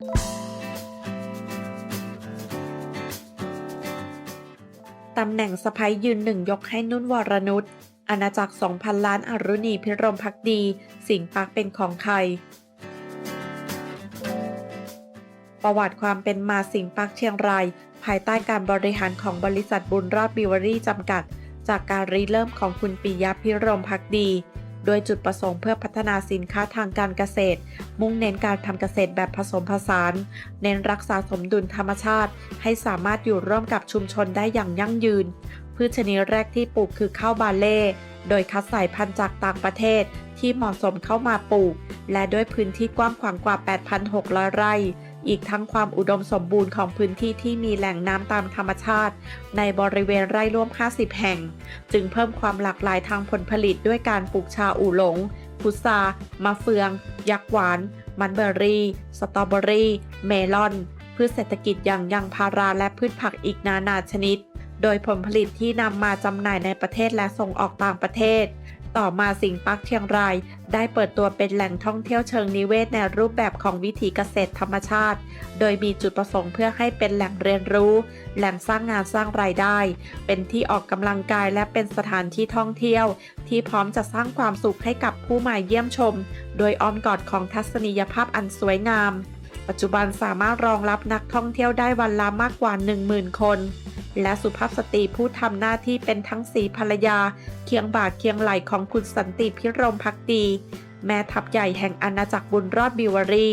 ตำแหน่งสะพ้ยยืนหนึ่งยกให้นุ่นวรนุชอาณาจักร 2,000 ล้านอรุณีพิรมพักดี สิงปักเป็นของใคร ประวัติความเป็นมาสิงปักเชียงราย ภายใต้การบริหารของบริษัทบุญรอดบิวเวอรี่จำกัด จากการริเริ่มของคุณปิยะพิรมพักดี โดยจุดประสงค์เพื่อพัฒนาสินค้าทางการเกษตร มุ่งเน้นการทำเกษตรแบบผสมผสาน เน้นรักษาสมดุลธรรมชาติ ให้สามารถอยู่ร่วมกับชุมชนได้อย่างยั่งยืน พืชชนิดแรกที่ปลูกคือข้าวบาเล่ โดยคัดสายพันธุ์จากต่างประเทศที่เหมาะสมเข้ามาปลูก และด้วยพื้นที่กว้างขวางกว่า 8,600 ไร่ อีกทั้งความอุดมสมบูรณ์ของพื้นที่ที่มีแหล่งน้ำตามธรรมชาติ ในบริเวณไร่ร่วม 50 แห่ง จึงเพิ่มความหลากหลายทางผลผลิตด้วยการปลูกชาอู่หลง พุทรามะเฟือง ยักษ์หวาน มันเบอร์รี่ สตรอเบอรี่ เมลอน พืชเศรษฐกิจอย่างยางพาราและพืชผักอีกนานาชนิด โดยผลผลิตที่นำมาจำหน่ายในประเทศและส่งออกต่างประเทศ ต่อมาสิงปักเชียงราย ได้เปิดตัวเป็นแหล่งท่องเที่ยวเชิงนิเวศในรูปแบบของวิถีเกษตรธรรมชาติ โดยมีจุดประสงค์เพื่อให้เป็นแหล่งเรียนรู้ แหล่งสร้างงานสร้างรายได้ เป็นที่ออกกำลังกายและเป็นสถานที่ท่องเที่ยว ที่พร้อมจะสร้างความสุขให้กับผู้มาเยี่ยมชม โดยอ้อมกอดของทัศนียภาพอันสวยงาม ปัจจุบันสามารถรองรับนักท่องเที่ยวได้วันละมากกว่า 10,000 คน และสุภาพสตรีผู้ทำหน้าที่เป็นทั้งสีภรรยา เคียงบ่าเคียงไหลของคุณสันติพิรมพักดี แม่ทัพใหญ่แห่งอาณาจักรบุญรอดบิวรี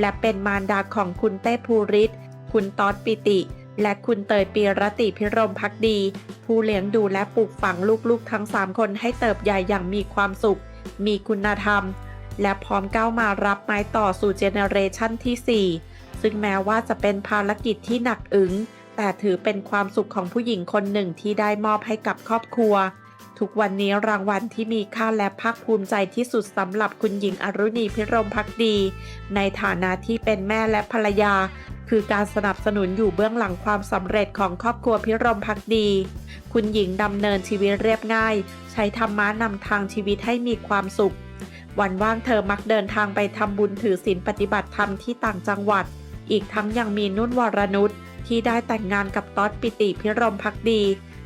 และเป็นมารดาของคุณเต้ภูริศคุณต๊อดปิติ และคุณเตยปีรติพิรมพักดี ผู้เลี้ยงดูและปลูกฝังลูกๆทั้ง 3 คนให้เติบใหญ่อย่างมีความสุข มีคุณธรรม และพร้อมก้าวมารับไม้ต่อสู่เจเนเรชันที่ 4 ซึ่งแม้ว่าจะเป็นภารกิจที่หนักอึ้ง แต่ถือเป็นความสุขของผู้หญิงคนหนึ่งที่ได้มอบให้กับครอบครัว ทุกวันนี้รางวัลที่มีค่าและภาคภูมิใจที่สุดสำหรับคุณหญิงอรุณีพิรมพักดี ในฐานะที่เป็นแม่และภรรยา คือการสนับสนุนอยู่เบื้องหลังความสำเร็จของครอบครัวพิรมพักดี คุณหญิงดำเนินชีวิตเรียบง่าย ใช้ธรรมะนำทางชีวิตให้มีความสุข วันว่างเธอมักเดินทางไปทำบุญถือศีลปฏิบัติธรรมที่ต่างจังหวัด อีกทั้งยังมีนุ่นวรนุช ที่ได้แต่งงานกับต๊อดปิติพิรมพักดี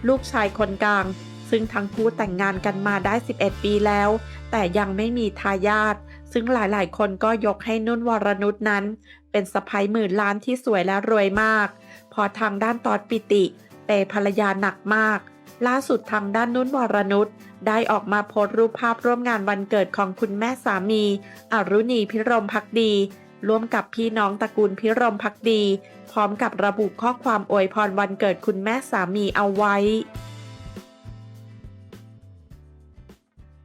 ลูกชายคนกลาง ซึ่งทั้งคู่แต่งงานกันมาได้ 11 ปีแล้ว แต่ยังไม่มีทายาทซึ่งหลายๆ คนก็ยกให้นุ่นวรนุชนั้น เป็นสะพ้ยหมื่นล้านที่สวยและรวยมาก พอทางด้านต๊อดปิติ เปย์ภรรยาหนักมาก ล่าสุดทางด้านนุ่นวรนุชได้ออกมาโพสต์รูปภาพร่วมงานวันเกิดของคุณแม่สามี อรุณีพิรมพักดี ร่วมกับพี่น้องตระกูลพิรมพักดี พร้อมกับระบุข้อความอวยพรวันเกิดคุณแม่สามีเอาไว้